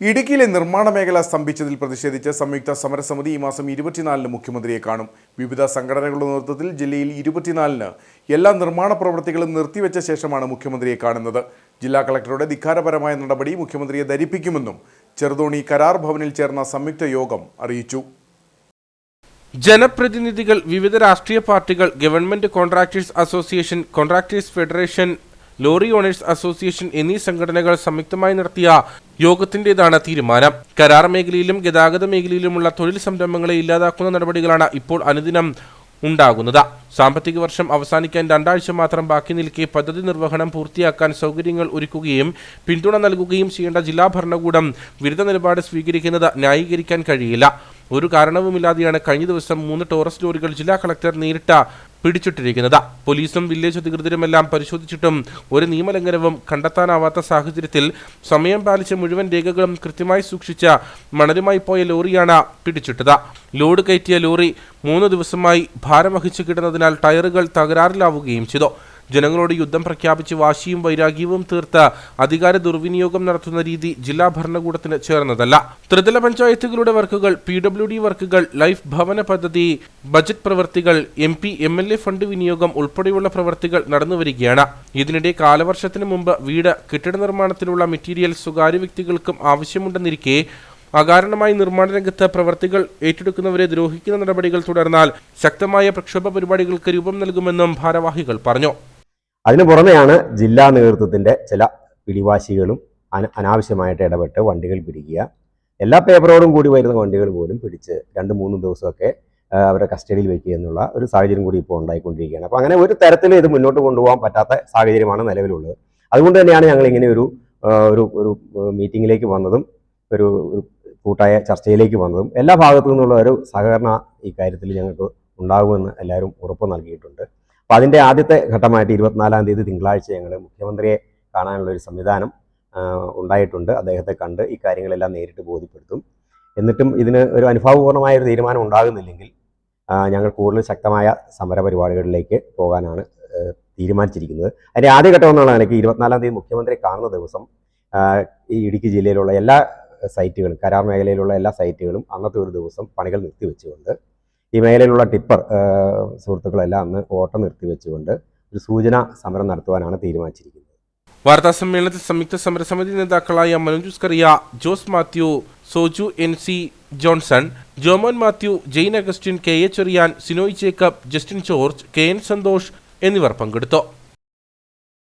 ഇടുക്കിയിലെ നിർമ്മാണ മേഖല സ്തംഭിച്ചതിൽ പ്രതിഷേധിച്ച് സംയുക്ത സമരസമിതി ഈ മാസം ഇരുപത്തിനാലിന് മുഖ്യമന്ത്രിയെ കാണും. വിവിധ സംഘടനകളുടെ നേതൃത്വത്തിൽ ജില്ലയിൽ ഇരുപത്തിനാലിന് എല്ലാ നിർമ്മാണ പ്രവൃത്തികളും നിർത്തിവെച്ച ശേഷമാണ് മുഖ്യമന്ത്രിയെ കാണുന്നത്. ജില്ലാ കളക്ടറുടെ ധിക്കാരപരമായ നടപടി മുഖ്യമന്ത്രിയെ ധരിപ്പിക്കുമെന്നും ചെറുതോണി കരാർ ഭവനിൽ ചേർന്ന സംയുക്ത യോഗം അറിയിച്ചു. ജനപ്രതിനിധികൾ വിവിധ രാഷ്ട്രീയ പാർട്ടികൾ government contractors association contractors federation lorry owners association എന്നീ സംഘടനകൾ സംയുക്തമായി നടത്തിയ യോഗത്തിന്റേതാണ് തീരുമാനം. കരാർ മേഖലയിലും ഗതാഗത മേഖലയിലുമുള്ള തൊഴിൽ സംരംഭങ്ങളെ ഇല്ലാതാക്കുന്ന നടപടികളാണ് ഇപ്പോൾ അനുദിനം ഉണ്ടാകുന്നത്. സാമ്പത്തിക വർഷം അവസാനിക്കാൻ രണ്ടാഴ്ച മാത്രം ബാക്കി നിൽക്കെ പദ്ധതി നിർവഹണം പൂർത്തിയാക്കാൻ സൗകര്യങ്ങൾ ഒരുക്കുകയും പിന്തുണ നൽകുകയും ചെയ്യേണ്ട ജില്ലാ ഭരണകൂടം വിരുദ്ധ നിലപാട് സ്വീകരിക്കുന്നത് ന്യായീകരിക്കാൻ കഴിയില്ല. ഒരു കാരണവുമില്ലാതെയാണ് കഴിഞ്ഞ ദിവസം മൂന്ന് ടോറസ് ലോറികൾ ജില്ലാ കളക്ടർ നേരിട്ട് പിടിച്ചിട്ടിരിക്കുന്നത്. പോലീസും വില്ലേജ് അധികൃതരുമെല്ലാം പരിശോധിച്ചിട്ടും ഒരു നിയമലംഘനവും കണ്ടെത്താനാവാത്ത സാഹചര്യത്തിൽ സമയം പാലിച്ച മുഴുവൻ രേഖകളും കൃത്യമായി സൂക്ഷിച്ച മണലുമായി പോയ ലോറിയാണ് പിടിച്ചിട്ടത്. ലോഡ് കയറ്റിയ ലോറി മൂന്ന് ദിവസമായി ഭാരം വഹിച്ചു കിടന്നതിനാൽ ടയറുകൾ തകരാറിലാവുകയും ചെയ്തു. ജനങ്ങളോട് യുദ്ധം പ്രഖ്യാപിച്ച് വാശിയും വൈരാഗ്യവും തീർത്ത് അധികാര ദുർവിനിയോഗം നടത്തുന്ന രീതി ജില്ലാ ഭരണകൂടത്തിന് ചേർന്നതല്ല. ത്രിതല പഞ്ചായത്തുകളുടെ വർക്കുകൾ പി ഡബ്ല്യു ഡി വർക്കുകൾ ലൈഫ് ഭവന പദ്ധതി ബജറ്റ് പ്രവൃത്തികൾ M P M L A fund വിനിയോഗം ഉൾപ്പെടെയുള്ള പ്രവൃത്തികൾ നടന്നുവരികയാണ് ഇതിനിടെ കാലവർഷത്തിന് മുമ്പ് വീട് കെട്ടിട നിർമ്മാണത്തിനുള്ള മെറ്റീരിയൽ സ്വകാര്യ വ്യക്തികൾക്കും ആവശ്യമുണ്ടെന്നിരിക്കെ അകാരണമായി നിർമ്മാണ രംഗത്ത് പ്രവർത്തികൾ ഏറ്റെടുക്കുന്നവരെ ദ്രോഹിക്കുന്ന നടപടികൾ തുടർന്നാൽ ശക്തമായ പ്രക്ഷോഭ പരിപാടികൾക്ക് രൂപം നൽകുമെന്നും ഭാരവാഹികൾ പറഞ്ഞു. അതിനു പുറമെയാണ് ജില്ലാ നേതൃത്വത്തിന്റെ ചില പിടിവാശികളും അന- അനാവശ്യമായിട്ട് ഇടപെട്ട് വണ്ടികൾ പിടിക്കുക. എല്ലാ പേപ്പറോടും കൂടി വരുന്ന വണ്ടികൾ പോലും പിടിച്ച് രണ്ട് മൂന്ന് ദിവസമൊക്കെ അവരെ കസ്റ്റഡിയിൽ വയ്ക്കുക എന്നുള്ള ഒരു സാഹചര്യം കൂടി ഇപ്പോൾ ഉണ്ടായിക്കൊണ്ടിരിക്കുകയാണ്. അപ്പോൾ അങ്ങനെ ഒരു തരത്തിൽ ഇത് മുന്നോട്ട് കൊണ്ടുപോകാൻ പറ്റാത്ത സാഹചര്യമാണ് നിലവിലുള്ളത്. അതുകൊണ്ട് തന്നെയാണ് ഞങ്ങൾ ഇങ്ങനെ ഒരു ഒരു ഒരു മീറ്റിങ്ങിലേക്ക് വന്നതും ഒരു കൂട്ടായ ചർച്ചയിലേക്ക് വന്നതും എല്ലാ ഭാഗത്തു നിന്നുള്ള ഒരു സഹകരണ ഈ കാര്യത്തിൽ ഞങ്ങൾക്ക് ഉണ്ടാകുമെന്ന് എല്ലാവരും ഉറപ്പ് നൽകിയിട്ടുണ്ട്. അപ്പോൾ അതിന്റെ ആദ്യത്തെ ഘട്ടമായിട്ട് ഇരുപത്തിനാലാം തീയതി തിങ്കളാഴ്ച ഞങ്ങൾ മുഖ്യമന്ത്രിയെ കാണാനുള്ള ഒരു സംവിധാനം ഉണ്ടായിട്ടുണ്ട്. അദ്ദേഹത്തെ കണ്ട് ഈ കാര്യങ്ങളെല്ലാം നേരിട്ട് ബോധ്യപ്പെടുത്തും. എന്നിട്ടും ഇതിന് ഒരു അനുഭാവപൂർണമായ ഒരു തീരുമാനം ഉണ്ടാകുന്നില്ലെങ്കിൽ ഞങ്ങൾ കൂടുതൽ ശക്തമായ സമര പരിപാടികളിലേക്ക് പോകാനാണ് തീരുമാനിച്ചിരിക്കുന്നത്. അതിന്റെ ആദ്യഘട്ടം എന്നുള്ള നിലയ്ക്ക് ഇരുപത്തിനാലാം തീയതി മുഖ്യമന്ത്രി കാണുന്ന ദിവസം ഈ ഇടുക്കി ജില്ലയിലുള്ള എല്ലാ സൈറ്റുകളും കരാർ മേഖലയിലുള്ള എല്ലാ സൈറ്റുകളും അന്നത്തെ ഒരു ദിവസം പണികൾ നിർത്തിവെച്ചുകൊണ്ട് ഈ മേഖലയിലുള്ള ടിപ്പർ സുഹൃത്തുക്കളെല്ലാം അന്ന് ഓട്ടം നിർത്തിവെച്ചുകൊണ്ട് ഒരു സൂചന സമരം നടത്തുവാനാണ് തീരുമാനിച്ചിരിക്കുന്നത്. വാർത്താ സമ്മേളനത്തിൽ സംയുക്ത സമരസമിതി നേതാക്കളായ Manoj Kariya Jose Mathew Soju N C Johnson Jomon Mathew Jain Augustine K A Cherian Sinoy Jacob Justin George K N Santhosh എന്നിവർ പങ്കെടുത്തു.